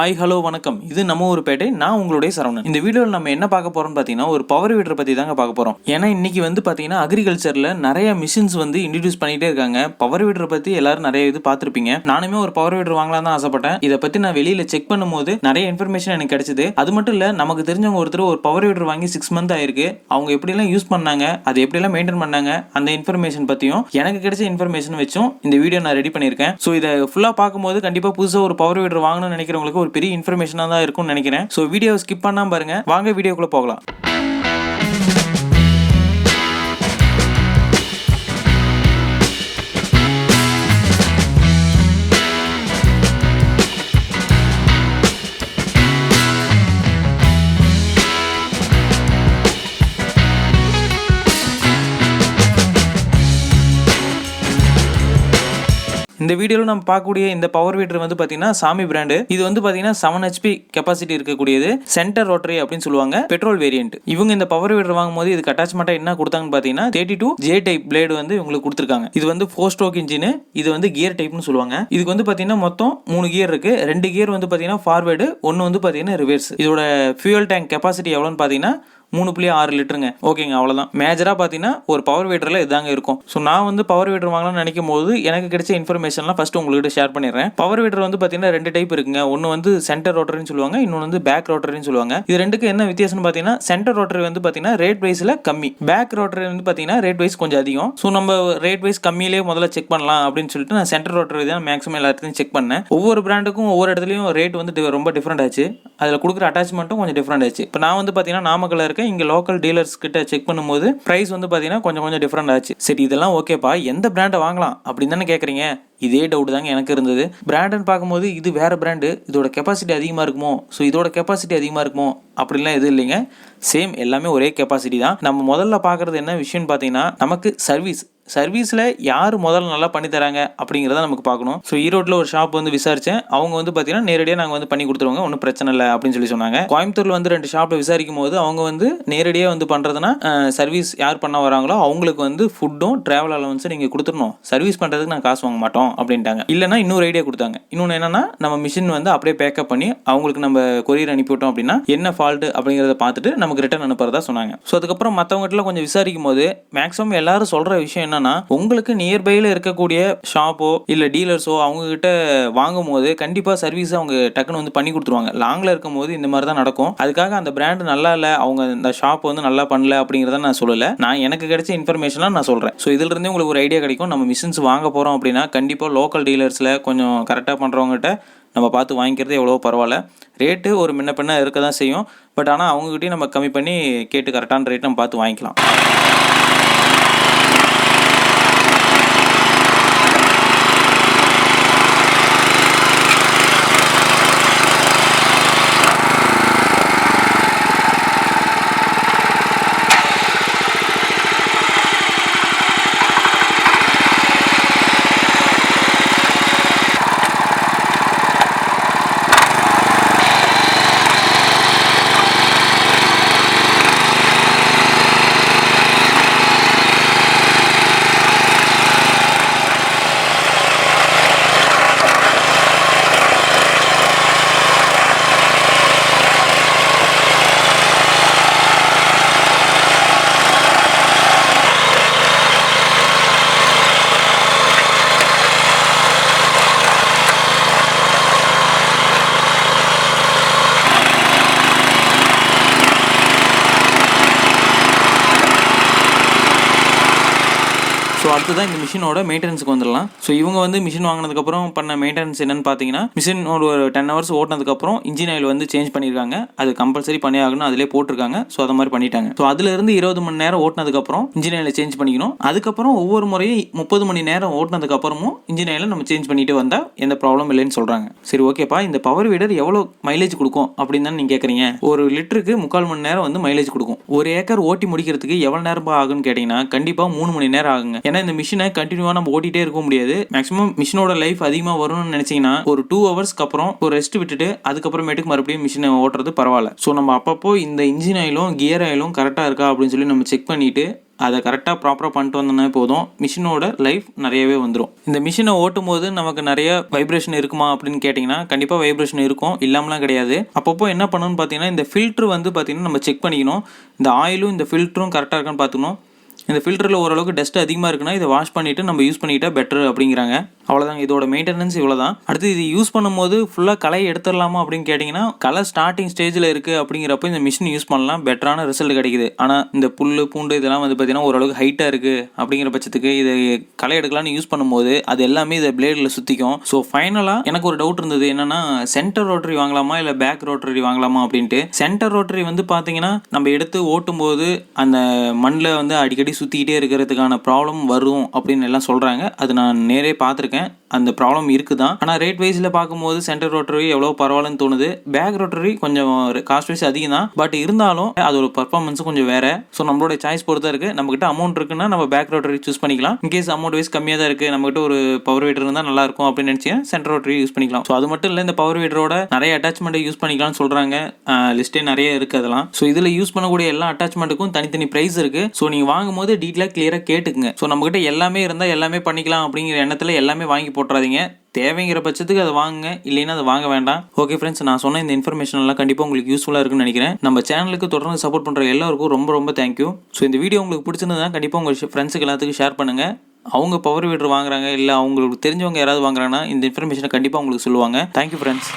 Hi hello வணக்கம். இது நம்ம ஒரு பேட்டை நான் உங்களுடைய சரவணன். இந்த வீடியோவில் நம்ம என்ன பார்க்க போறோம்னு பார்த்தீங்கன்னா ஒரு பவர் வீடரை பற்றி தாங்க பார்க்க போகிறோம் ஏன்னா இன்னைக்கு வந்து பார்த்தீங்கன்னா அக்ரிகல்ச்சரில் நிறைய மிஷின்ஸ் வந்து இன்ட்ரடியூஸ் பண்ணிட்டே இருக்காங்க. பவர் வீடரை பற்றி எல்லாரும் நிறைய இது பார்த்துருப்பீங்க. நானுமே ஒரு பவர் வீடர் வாங்கலாம் தான் ஆசைப்பட்டேன். இதை பற்றி நான் வெளியில் செக் பண்ணும்போது நிறைய இன்ஃபர்மேஷன் எனக்கு கிடைச்சது. அது மட்டும் இல்லை நமக்கு தெரிஞ்சவங்க ஒருத்தர் ஒரு பவர் வீடர் வாங்கி சிக்ஸ் மந்த் ஆயிருக்கு. அவங்க எப்படிலாம் யூஸ் பண்ணாங்க அது எப்படிலாம் மெயின்டைன் பண்ணாங்க அந்த இன்ஃபர்மேஷன் பற்றியும் எனக்கு கிடைச்ச இன்ஃபர்மேஷன் வச்சும் இந்த வீடியோ நான் ரெடி பண்ணியிருக்கேன். ஸோ இதை ஃபுல்லாக பார்க்கும்போது கண்டிப்பாக புதுசாக ஒரு பவர் வீடர் வாங்கணும்னு நினைக்கிறவங்களுக்கு ஒரு பெரிய இன்ஃபர்மேஷனாக தான் இருக்கும்னு நினைக்கிறேன். ஸோ வீடியோ ஸ்கிப் பண்ணாமல் பாருங்க. வாங்க வீடியோக்குள்ளே போகலாம். இந்த வீடியோவில் நம்ம பார்க்கக்கூடிய இந்த பவர் வீட்டர் வந்து பார்த்தீங்கன்னா சாமி பிராண்டு இது வந்து பார்த்தீங்கன்னா செவன் ஹெச்பி கெப்பாசிட்டி இருக்கக்கூடியது. சென்டர் ரோட்டரி அப்படின்னு சொல்லுவாங்க. பெட்ரோல் வேரியன்ட் இவங்க இந்த பவர் வீடர் வாங்கும்போது இதுக்கு அட்டாச்மெண்ட்டாக என்ன கொடுத்தாங்கன்னு பார்த்தீங்கன்னா thirty two J type blade வந்து இவங்களுக்கு கொடுத்துருக்காங்க. இது வந்து ஃபோர் ஸ்ட்ரோக் இன்ஜின் இது வந்து கியர் டைப்னு சொல்லுவாங்க. இதுக்கு வந்து பார்த்தீங்கன்னா மொத்தம் மூணு கியர் இருக்கு. ரெண்டு கியர் வந்து பார்த்தீங்கன்னா ஃபார்வேர்டு ஒன்று வந்து பார்த்தீங்கன்னா ரிவர்ஸ் இதோட ஃபியூல் டேங்க் கெப்பாசிட்டி எவ்வளோன்னு பார்த்தீங்கன்னா மூணு புள்ளி ஆறு லிட்டருங்க. ஓகேங்க அவ்வளோதான் மேஜராக பார்த்தீங்கன்னா ஒரு பவர் வீடரில் இதாங்க இருக்கும். ஸோ நான் வந்து பவர் வீடர் வாங்கலாம்னு நினைக்கும் போது எனக்கு கிடைச்ச இன்ஃபர்மேஷன்லாம் ஃபஸ்ட்டு உங்கள்கிட்ட ஷேர் பண்ணிடுறேன். பவர் வீடர் வந்து பார்த்தீங்கன்னா ரெண்டு டைப் இருக்குங்க. ஒன்று வந்து சென்டர் ரோட்டர்னு சொல்லுவாங்க இன்னொன்று வந்து பேக் ரோட்டரின்னு சொல்லுவாங்க. இது ரெண்டுக்கு என்ன வித்தியாசம்னு பார்த்தீங்கன்னா சென்டர் ரோட்டரி வந்து பார்த்தீங்கன்னா ரேட் வைஸில் கம்மி. பேக் ரோட்டரி வந்து பார்த்தீங்கன்னா ரேட் வைஸ் கொஞ்சம் அதிகம். ஸோ நம்ம ரேட் வைஸ் கம்மியிலே முதல்ல செக் பண்ணலாம் அப்படின்னு சொல்லிட்டு நான் சென்டர் ரோட்டரி தான் மேக்ஸிமம் எல்லாத்தையும் செக் பண்ணேன். ஒவ்வொரு பிராண்டுக்கும் ஒவ்வொரு இடத்துலையும் ரேட் வந்து ரொம்ப டிஃப்ரெண்ட் ஆச்சு. அதில் கொடுக்குற அட்டாச்மெண்ட்டும் கொஞ்சம் டிஃப்ரெண்ட் ஆச்சு. இப்போ நான் வந்து பார்த்தீங்கன்னா நாமக்கல்ல இருக்கேன் இங்கே லோக்கல் டீலர்ஸ் கிட்ட செக் பண்ணும்போது ப்ரைஸ் வந்து பார்த்தீங்கன்னா கொஞ்சம் கொஞ்சம் டிஃப்ரெண்ட் ஆச்சு. சரி இதெல்லாம் ஓகேப்பா எந்த பிராண்டை வாங்கலாம்? அப்படின்னு தானே கேட்குறீங்க இதே டவுட் தாங்க எனக்கு இருந்தது. பிராண்டுன்னு பார்க்கும்போது இது வேறு பிராண்டு இதோட கெப்பாசிட்டி அதிகமாக இருக்குமோ? ஸோ இதோட கெப்பாசிட்டி அதிகமாக இருக்குமோ? அப்படிலாம் எதுவும் இல்லைங்க. சேம் எல்லாமே ஒரே கெப்பாசிட்டி தான். நம்ம முதல்ல பார்க்குறது என்ன விஷயம்னு பார்த்தீங்கன்னா நமக்கு சர்வீஸ் சர்வீஸில் யார் முதல்ல நல்லா பண்ணி தராங்க அப்படிங்கிறத நமக்கு பார்க்கணும். ஸோ ஈரோட்டில் ஒரு ஷாப் வந்து விசாரித்தேன் அவங்க வந்து பார்த்தீங்கன்னா நேரடியாக நாங்கள் வந்து பண்ணி கொடுத்துருவாங்க. ஒன்றும் பிரச்சனை இல்லை அப்படின்னு சொல்லி சொன்னாங்க. கோயம்புத்தூரில் வந்து ரெண்டு ஷாப்பில் விசாரிக்கும் போது அவங்க வந்து நேரடியாக வந்து பண்ணுறதுனா சர்வீஸ் யார் பண்ண வராங்களோ அவங்களுக்கு வந்து ஃபுட்டும் ட்ராவல் அலவன்ஸும் நீங்கள் கொடுத்துடணும். சர்வீஸ் பண்ணுறதுக்கு நான் காசு வாங்க மாட்டோம் அப்படின்ட்டாங்க. இல்லைனா இன்னொரு ஐடியா கொடுத்தாங்க. இன்னொன்று என்னன்னா நம்ம மிஷின் வந்து அப்படியே பேக்கப் பண்ணி அவங்களுக்கு நம்ம கொரியர் அனுப்பிவிட்டோம் அப்படின்னா என்ன ஃபால்ட்டு அப்படிங்கிறத பார்த்துட்டு நமக்கு ரிட்டர்ன் அனுப்புறதா சொன்னாங்க. ஸோ அதுக்கப்புறம் மற்றவங்ககிட்ட கொஞ்சம் விசாரிக்கும் போது மேக்ஸிமம் எல்லாரும் சொல்கிற விஷயம் என்னன்னா உங்களுக்கு நியர்பையில் இருக்கக்கூடிய ஷாப்போ இல்லை டீலர்ஸோ அவங்க கிட்ட வாங்கும் போது கண்டிப்பாக சர்வீஸ் அவங்க டக்குன்னு வந்து பண்ணி கொடுத்துருவாங்க. லாங்கில் இருக்கும் போது இந்த மாதிரி தான் நடக்கும். அதுக்காக அந்த பிராண்ட் நல்லா இல்லை அவங்க இந்த ஷாப் வந்து நல்லா பண்ணல அப்படிங்கிறத நான் சொல்லலை. நான் எனக்கு கிடைச்ச இன்ஃபர்மேஷனாக நான் சொல்கிறேன் ஸோ இதுலேருந்து உங்களுக்கு ஒரு ஐடியா கிடைக்கும். நம்ம மிஷின்ஸ் வாங்க போகிறோம் அப்படின்னா கண்டிப்பாக லோக்கல் டீலர்ஸில் கொஞ்சம் கரெக்டாக பண்ணுறவங்ககிட்ட நம்ம பார்த்து வாங்கிக்கிறது எவ்வளோ பரவாயில்ல. ரேட்டு ஒரு முன்ன பின்ன இருக்க தான் செய்யும். பட் ஆனால் அவங்ககிட்டயும் நம்ம கம்மி பண்ணி கேட்டு கரெக்டான ரேட் நம்ம பார்த்து வாங்கிக்கலாம். ஸோ அடுத்ததான் இந்த மிஷினோட மெயின்டெனன்ஸுக்கு வந்துடலாம். ஸோ இவங்க வந்து மிஷின் வாங்கினதுக்கப்புறம் பண்ண மெயின்டெனன்ஸ் என்னன்னு பார்த்தீங்கன்னா மிஷின் ஒரு டென் ஹவர்ஸ் ஓட்டினதுக்கப்புறம் இன்ஜின் ஆயில் வந்து சேஞ்ச் பண்ணியிருக்காங்க. அது கம்பல்சரி பண்ணி ஆகணும் அதிலே போட்டிருக்காங்க. ஸோ அதை மாதிரி பண்ணிட்டாங்க. ஸோ அதுலேருந்து இருபது மணி நேரம் ஓட்டினதுக்கப்புறம் இன்ஜின் ஆயில் சேஞ்ச் பண்ணிக்கணும். அதுக்கப்புறம் ஒவ்வொரு முறையும் முப்பது மணி நேரம் ஓட்டினதுக்கப்புறமும் இன்ஜின் ஆயில் நம்ம சேஞ்ச் பண்ணிட்டு வந்தால் எந்த ப்ராப்ளம் இல்லைன்னு சொல்கிறாங்க சரி ஓகேப்பா இந்த பவர் வீடர் எவ்வளோ மைலேஜ் கொடுக்கும் அப்படின்னு தான் நீங்கள் கேட்குறீங்க ஒரு லிட்டருக்கு முக்கால் மணி நேரம் வந்து மைலேஜ் கொடுக்கும். ஒரு ஏக்கர் ஓட்டி முடிக்கிறதுக்கு எவ்வளோ நேரம் ஆகும்னு கேட்டிங்கன்னா கண்டிப்பாக மூணு மணி நேரம் ஆகுங்க. ஏன்னா இந்த மிஷினை கண்டினியூவாக நம்ம ஓட்டிகிட்டே இருக்க முடியாது. மேக்ஸிமம் மிஷினோட லைஃப் அதிகமாக வரும்னு நினச்சிங்கன்னா ஒரு டூ ஹவர்ஸ்க்கு அப்புறம் ஒரு ரெஸ்ட் விட்டுட்டு அதுக்கப்புறமேட்டுக்கு மறுபடியும் மிஷினை ஓட்டுறது பரவாயில்ல. ஸோ நம்ம அப்பப்போ இந்த இன்ஜின் ஆயிலும் கியர் ஆயிலும் கரெக்டாக இருக்கா அப்படின்னு சொல்லி நம்ம செக் பண்ணிட்டு அதை கரெக்டாக ப்ராப்பராக பண்ணிட்டு வந்தோம்னா போதும். மிஷினோட லைஃப் நிறையவே வந்துடும் இந்த மிஷினை ஓட்டும் போது நமக்கு நிறைய வைப்ரேஷன் இருக்குமா அப்படின்னு கேட்டிங்கன்னா கண்டிப்பாக வைப்ரேஷன் இருக்கும். இல்லாமலாம் கிடையாது. அப்பப்போ என்ன பண்ணணும்னு பார்த்தீங்கன்னா இந்த ஃபில்ட்ரு வந்து பார்த்தீங்கன்னா நம்ம செக் பண்ணிக்கணும். இந்த ஆயிலும் இந்த ஃபில்டரும் கரெக்டாக இருக்கான்னு பார்த்துக்கணும். இந்த ஃபில்டரில் ஓரளவுக்கு டஸ்ட் அதிகமாக இருக்குன்னா இதை வாஷ் பண்ணிவிட்டு நம்ம யூஸ் பண்ணிக்கிட்டால் பெட்டர் அப்படிங்கிறாங்க. அவ்வளோதாங்க இதோட மெயின்டெனன்ஸ் இவ்வளோ தான் அடுத்து இது யூஸ் பண்ணும்போது ஃபுல்லாக களை எடுத்துடலாமா அப்படின்னு கேட்டிங்கன்னா களை ஸ்டார்டிங் ஸ்டேஜில் இருக்குது அப்படிங்கிறப்ப இந்த மிஷின் யூஸ் பண்ணலாம். பெட்டரான ரிசல்ட் கிடைக்குது. ஆனால் இந்த புல் பூண்டு இதெல்லாம் வந்து பார்த்திங்கன்னா ஓரளவுக்கு ஹைட்டாக இருக்குது அப்படிங்கிற பட்சத்துக்கு இது களை எடுக்கலாம்னு யூஸ் பண்ணும்போது அது எல்லாமே இதை பிளேடில் சுற்றிக்கும் ஸோ ஃபைனலாக எனக்கு ஒரு டவுட் இருந்தது. என்னென்னா சென்டர் ரோட்டரி வாங்கலாமா இல்லை பேக் ரோட்டரி வாங்கலாமா அப்படின்ட்டு. சென்டர் ரோட்டரி வந்து பார்த்தீங்கன்னா நம்ம எடுத்து ஓட்டும் போது அந்த மண்ணில் வந்து அடிக்கடி சுற்றிக்கிட்டே இருக்கிறதுக்கான ப்ராப்ளம் வரும் அப்படின்னு எல்லாம் சொல்கிறாங்க அது நான் நேரே பார்த்துருக்கேன். அந்த ப்ராப்ளம் இருக்குது? தான் ஆனால் ரேட் வைஸில் பார்க்கும்போது சென்டர் ரோட்டரி எவ்வளோ பரவாயில்லன்னு தோணுது. பேக் ரோட்டரி கொஞ்சம் காஸ்ட் வைஸ் அதிகம் தான் பட் இருந்தாலும் அதோட பர்ஃபார்மன்ஸும் கொஞ்சம் வேறு. ஸோ நம்மளோட சாய்ஸ் பொறுத்தா இருக்குது நம்மகிட்ட அமௌண்ட் இருக்குன்னா நம்ம பேக் ரோட்டரி சூஸ் பண்ணிக்கலாம். இன்கேஸ் அமௌண்ட் வைஸ் கம்மியாக தான் இருக்குது நம்மகிட்ட ஒரு பவர் வீடர் இருந்தால் நல்லா இருக்கும் அப்படின்னு நினச்சி சென்டர் ரோட்டரி யூஸ் பண்ணிக்கலாம். ஸோ அது மட்டும் இல்லை இந்த பவர் வீடரோட நிறைய அட்டாச்மெண்ட்டை யூஸ் பண்ணிக்கலாம்னு சொல்கிறாங்க லிஸ்ட்டே நிறைய இருக்குது அதெல்லாம். ஸோ இதில் யூஸ் பண்ணக்கூடிய எல்லா அட்டாச்மெண்ட்டுக்கும் தனித்தனி ப்ரைஸ் இருக்குது ஸோ நீங்கள் வாங்கும்போது டீட்டெயிலாக கிளியராக கேட்டுக்குங்க. ஸோ நம்மகிட்ட எல்லாமே இருந்தால் எல்லாமே பண்ணிக்கலாம் அப்படிங்கிற எண்ணத்தில் எல்லாமே வாங்கி போட்டுறாதீங்க. தேவைங்கிற பட்சத்துக்கு அதை வாங்குங்க. இல்லைன்னா அதை வாங்க வேண்டாம். ஓகே ஃப்ரெண்ட்ஸ் நான் சொன்ன இந்த இன்ஃபர்மேஷன் எல்லாம் கண்டிப்பாக உங்களுக்கு யூஸ்ஃபுல்லாக இருக்குன்னு நினைக்கிறேன். நம்ம சேனலுக்கு தொடர்ந்து சப்போர்ட் பண்ணுற எல்லாருக்கும் ரொம்ப ரொம்ப தேங்க்யூ ஸோ இந்த வீடியோ உங்களுக்கு பிடிச்சிருந்தா கண்டிப்பாக உங்கள் ஃப்ரெண்ட்ஸுக்கு எல்லாத்துக்கும் ஷேர் பண்ணுங்கள் அவங்க பவர் வீடர் வாங்குறாங்க இல்லை அவங்களுக்கு தெரிஞ்சவங்க யாராவது வாங்குறாங்கன்னா இந்த இன்ஃபர்மேஷனை கண்டிப்பாக உங்களுக்கு சொல்லுவாங்க. Thank you friends